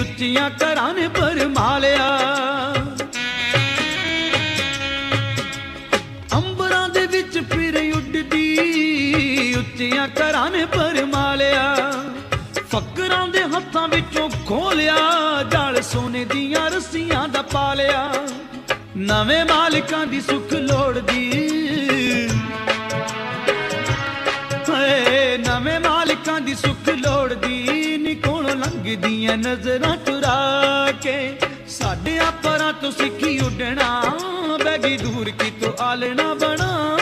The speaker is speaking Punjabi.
ਉੱਚੀਆਂ ਘਰਾਂ ਨੇ ਪਰਮਾਲਿਆ ਅੰਬਰਾਂ ਦੇ ਵਿੱਚ ਫਿਰ ਉੱਡਦੀ, ਉੱਚੀਆਂ ਘਰਾਂ ਨੇ ਪਰਮਾਲਿਆ ਫਕਰਾਂ ਦੇ ਹੱਥਾਂ ਵਿੱਚੋਂ ਖੋਲਿਆ, ਜਲ ਸੋਨੇ ਦੀਆਂ ਰੱਸੀਆਂ ਦਾ ਪਾਲਿਆ। ਨਵੇਂ ਮਾਲਕਾਂ ਦੀ ਸੁੱਖ ਲੋੜਦੀ ਹਏ, ਨਵੇਂ ਦੀਆਂ ਨਜ਼ਰਾਂ ਚੁਰਾ ਕੇ ਸਾਡੇ ਪਰਾਂ ਤੋਂ ਸਿੱਖੀ ਉੱਡਣਾ ਬੈਗੀ ਦੂਰ ਕੀ ਤੋਂ ਆਲਣਾ ਬਣਾ।